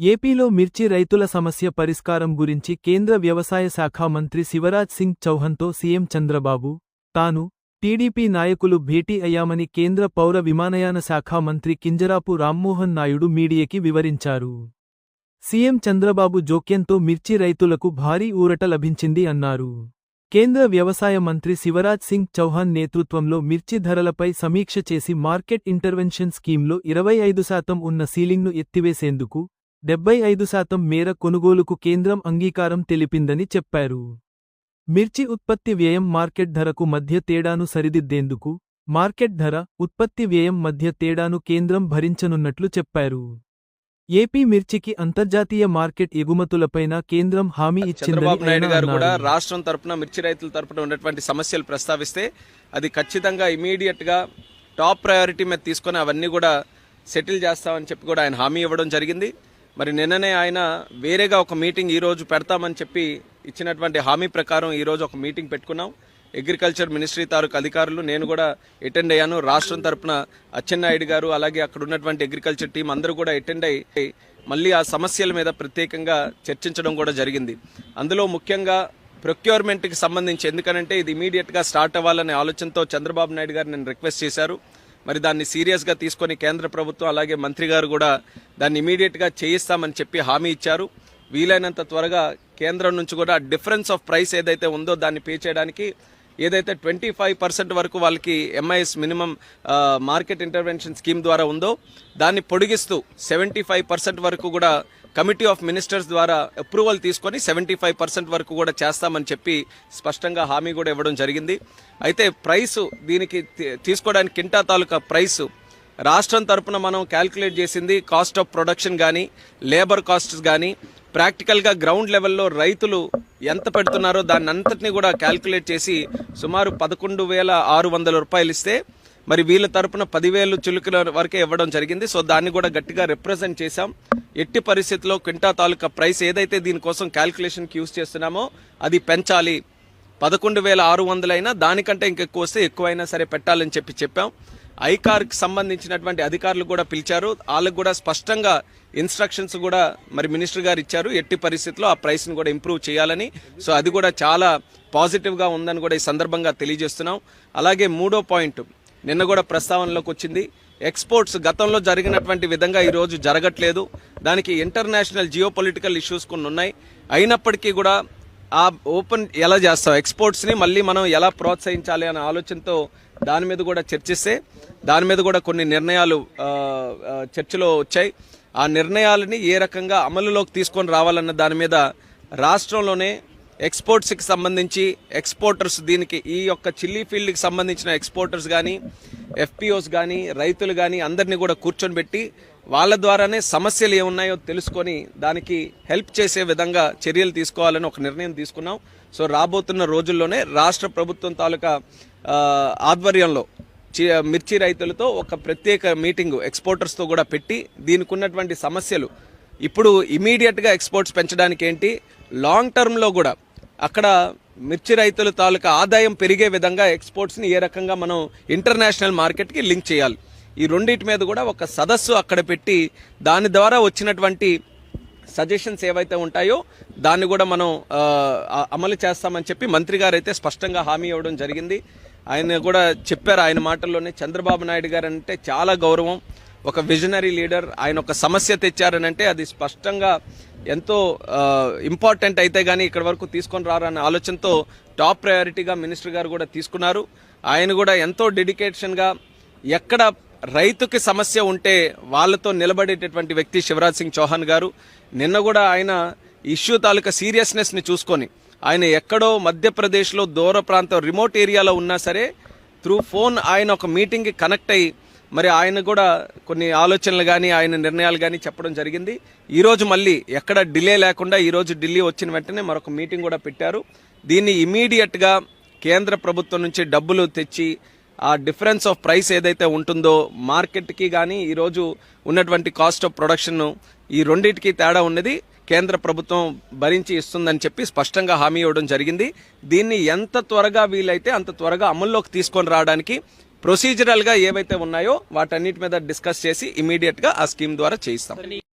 ఏపీలో మిర్చి రైతుల సమస్య పరిష్కారం గురించి కేంద్ర వ్యవసాయ శాఖ మంత్రి శివరాజ్ సింగ్ చౌహాన్తో సీఎం చంద్రబాబు తాను టీడీపీ నాయకులు భేటీ అయ్యామని కేంద్ర పౌర విమానయాన శాఖ మంత్రి కింజరాపు రామ్మోహన్ నాయుడు మీడియాకి వివరించారు. సీఎం చంద్రబాబు జోక్యంతో మిర్చి రైతులకు భారీ ఊరట లభించింది అన్నారు. కేంద్ర వ్యవసాయ మంత్రి శివరాజ్ సింగ్ చౌహాన్ నేతృత్వంలో మిర్చి ధరలపై సమీక్ష చేసి మార్కెట్ ఇంటర్వెన్షన్ స్కీమ్లో ఇరవై ఐదు శాతం ఉన్న సీలింగ్ను ఎత్తివేసేందుకు డెబ్బై ఐదు శాతం మేర కొనుగోలుకు కేంద్రం అంగీకారం తెలిపిందని చెప్పారు. మిర్చి ఉత్పత్తి వ్యయం మార్కెట్ ధరకు మధ్య తేడాను సరిదిద్దేందుకు మార్కెట్ ధర ఉత్పత్తి వ్యయం మధ్య తేడాను కేంద్రం భరించనున్నట్లు చెప్పారు ఏపీ మిర్చికి అంతర్జాతీయ మార్కెట్ ఎగుమతులపైన కేంద్రం హామీ చంద్రబాబు నాయుడు గారు కూడా. రాష్ట్రం తరపున మిర్చి రైతుల తరపున ఉన్నటువంటి సమస్యలు ప్రస్తావిస్తే అది ఖచ్చితంగా ఇమీడియట్గా టాప్ ప్రయారిటీ మీద తీసుకొని అవన్నీ కూడా సెటిల్ చేస్తామని చెప్పి కూడా ఆయన హామీ ఇవ్వడం జరిగింది మరి నిన్ననే ఆయన వేరేగా ఒక మీటింగ్ ఈరోజు పెడతామని చెప్పి ఇచ్చినటువంటి హామీ ప్రకారం ఈరోజు ఒక మీటింగ్ పెట్టుకున్నాం. అగ్రికల్చర్ మినిస్ట్రీ తాలూకు అధికారులు నేను కూడా అటెండ్ అయ్యాను. రాష్ట్రం తరపున అచ్చెన్నాయుడు గారు అలాగే అక్కడ ఉన్నటువంటి అగ్రికల్చర్ టీం అందరూ కూడా అటెండ్ అయ్యి మళ్ళీ ఆ సమస్యల మీద ప్రత్యేకంగా చర్చించడం కూడా జరిగింది. అందులో ముఖ్యంగా ప్రొక్యూర్మెంట్కి సంబంధించి ఎందుకనంటే ఇది ఇమీడియట్గా స్టార్ట్ అవ్వాలనే ఆలోచనతో చంద్రబాబు నాయుడు గారు నేను రిక్వెస్ట్ చేశారు. మరి దాన్ని సీరియస్గా తీసుకొని కేంద్ర ప్రభుత్వం అలాగే మంత్రి గారు కూడా దాన్ని ఇమీడియట్గా చేయిస్తామని చెప్పి హామీ ఇచ్చారు. వీలైనంత త్వరగా కేంద్రం నుంచి కూడా డిఫరెన్స్ ఆఫ్ ప్రైస్ ఏదైతే ఉందో దాన్ని పే చేయడానికి ఏదైతే ట్వంటీ ఫైవ్ పర్సెంట్ వరకు వాళ్ళకి MIS minimum market intervention scheme ద్వారా ఉందో దాన్ని పొడిగిస్తూ సెవెంటీ ఫైవ్ పర్సెంట్ వరకు కూడా కమిటీ ఆఫ్ మినిస్టర్స్ ద్వారా అప్రూవల్ తీసుకొని సెవెంటీ ఫైవ్ పర్సెంట్ వరకు కూడా చేస్తామని చెప్పి స్పష్టంగా హామీ కూడా ఇవ్వడం జరిగింది. అయితే ప్రైస్ దీనికి తీ- తీసుకోవడానికి కింటా తాలూకా ప్రైస్ రాష్ట్రం తరపున మనం క్యాల్కులేట్ చేసింది కాస్ట్ ఆఫ్ ప్రొడక్షన్ కానీ లేబర్ కాస్ట్స్ కానీ ప్రాక్టికల్గా గ్రౌండ్ లెవెల్లో రైతులు ఎంత పెడుతున్నారో దాన్ని అంతటిని కూడా క్యాల్కులేట్ చేసి సుమారు పదకొండు వేల ఆరు వందల రూపాయలు ఇస్తే మరి వీళ్ళ తరపున పదివేలు చిలుకల వరకే ఇవ్వడం జరిగింది. సో దాన్ని కూడా గట్టిగా రిప్రజెంట్ చేశాం. ఎట్టి పరిస్థితుల్లో క్వింటా తాలూకా ప్రైస్ ఏదైతే దీనికోసం క్యాల్కులేషన్కి యూజ్ చేస్తున్నామో అది పెంచాలి. పదకొండు వేల ఆరు వందలైనా దానికంటే ఇంకెక్కువ వస్తే ఎక్కువైనా సరే పెట్టాలని చెప్పి చెప్పాం. ఐకార్కి సంబంధించినటువంటి అధికారులు కూడా పిలిచారు. వాళ్ళకు కూడా స్పష్టంగా ఇన్స్ట్రక్షన్స్ కూడా మరి మినిస్టర్ గారు ఇచ్చారు. ఎట్టి పరిస్థితుల్లో ఆ ప్రైస్ని కూడా ఇంప్రూవ్ చేయాలని. సో అది కూడా చాలా పాజిటివ్గా ఉందని కూడా ఈ సందర్భంగా తెలియజేస్తున్నాం. అలాగే మూడో పాయింట్ నిన్న కూడా ప్రస్తావనలోకి వచ్చింది. ఎక్స్పోర్ట్స్ గతంలో జరిగినటువంటి విధంగా ఈరోజు జరగట్లేదు. దానికి ఇంటర్నేషనల్ జియో పొలిటికల్ ఇష్యూస్ కొన్ని ఉన్నాయి. అయినప్పటికీ కూడా ఆ ఓపెన్ ఎలా చేస్తాం? ఎక్స్పోర్ట్స్ని మళ్ళీ మనం ఎలా ప్రోత్సహించాలి అనే ఆలోచనతో దాని మీద కూడా చర్చిస్తే దాని మీద కూడా కొన్ని నిర్ణయాలు చర్చలో వచ్చాయి. ఆ నిర్ణయాలని ఏ రకంగా అమలులోకి తీసుకొని రావాలన్న దాని మీద రాష్ట్రంలోనే ఎక్స్పోర్ట్స్కి సంబంధించి ఎక్స్పోర్టర్స్ దీనికి ఈ యొక్క చిల్లీ ఫీల్డ్కి సంబంధించిన ఎక్స్పోర్టర్స్ కానీ ఎఫ్పిఓస్ కానీ రైతులు కానీ అందరినీ కూడా కూర్చొని పెట్టి వాళ్ళ ద్వారానే సమస్యలు ఏమున్నాయో తెలుసుకొని దానికి హెల్ప్ చేసే విధంగా చర్యలు తీసుకోవాలని ఒక నిర్ణయం తీసుకున్నాం. సో రాబోతున్న రోజుల్లోనే రాష్ట్ర ప్రభుత్వం తాలూకా ఆధ్వర్యంలో చి- మిర్చి రైతులతో ఒక ప్రత్యేక మీటింగ్ ఎక్స్పోర్టర్స్తో కూడా పెట్టి దీనికి ఉన్నటువంటి సమస్యలు ఇప్పుడు ఇమీడియట్గా ఎక్స్పోర్ట్స్ పెంచడానికి ఏంటి? లాంగ్ టర్మ్లో కూడా అక్కడ మిర్చి రైతుల తాలూకా ఆదాయం పెరిగే విధంగా ఎక్స్పోర్ట్స్ని ఏ రకంగా మనం ఇంటర్నేషనల్ మార్కెట్కి లింక్ చేయాలి. ఈ రెండింటి మీద కూడా ఒక సదస్సు అక్కడ పెట్టి దాని ద్వారా వచ్చినటువంటి సజెషన్స్ ఏవైతే ఉంటాయో దాన్ని కూడా మనం అమలు చేస్తామని చెప్పి మంత్రి గారు అయితే స్పష్టంగా హామీ ఇవ్వడం జరిగింది. ఆయన కూడా చెప్పారు ఆయన మాటల్లోనే చంద్రబాబు నాయుడు గారు అంటే చాలా గౌరవం. ఒక విజనరీ లీడర్ ఆయన ఒక సమస్య తెచ్చారనంటే అది స్పష్టంగా ఎంతో ఇంపార్టెంట్ అయితే కానీ ఇక్కడ వరకు తీసుకొని రారన్న ఆలోచనతో టాప్ ప్రయారిటీగా మినిస్టర్ గారు కూడా తీసుకున్నారు. ఆయన కూడా ఎంతో డెడికేషన్గా ఎక్కడ రైతుకి సమస్య ఉంటే వాళ్ళతో నిలబడేటటువంటి వ్యక్తి శివరాజ్ సింగ్ చౌహాన్ గారు. నిన్న కూడా ఆయన ఇష్యూ తాలూకా సీరియస్నెస్ని చూసుకొని ఆయన ఎక్కడో మధ్యప్రదేశ్లో దూర ప్రాంతం రిమోట్ ఏరియాలో ఉన్నా సరే త్రూ ఫోన్ ఆయన ఒక మీటింగ్కి కనెక్ట్ అయ్యి మరి ఆయన కూడా కొన్ని ఆలోచనలు కానీ ఆయన నిర్ణయాలు కానీ చెప్పడం జరిగింది. ఈరోజు మళ్ళీ ఎక్కడ డిలే లేకుండా ఈరోజు ఢిల్లీ వచ్చిన వెంటనే మరొక మీటింగ్ కూడా పెట్టారు. దీన్ని ఇమీడియట్గా కేంద్ర ప్రభుత్వం నుంచి డబ్బులు తెచ్చి ఆ డిఫరెన్స్ ఆఫ్ ప్రైస్ ఏదైతే ఉంటుందో మార్కెట్కి కానీ ఈరోజు ఉన్నటువంటి కాస్ట్ ఆఫ్ ప్రొడక్షన్ ఈ రెండింటికి తేడా ఉన్నది. కేంద్ర ప్రభుత్వం భరించి ఇస్తుందని చెప్పి స్పష్టంగా హామీ ఇవ్వడం జరిగింది. దీన్ని ఎంత త్వరగా వీలైతే అంత త్వరగా అమల్లోకి తీసుకొని రావడానికి ప్రొసీజరల్గా ఏవైతే ఉన్నాయో వాటన్నిటి మీద డిస్కస్ చేసి ఇమీడియట్గా ఆ స్కీమ్ ద్వారా చేయిస్తాం.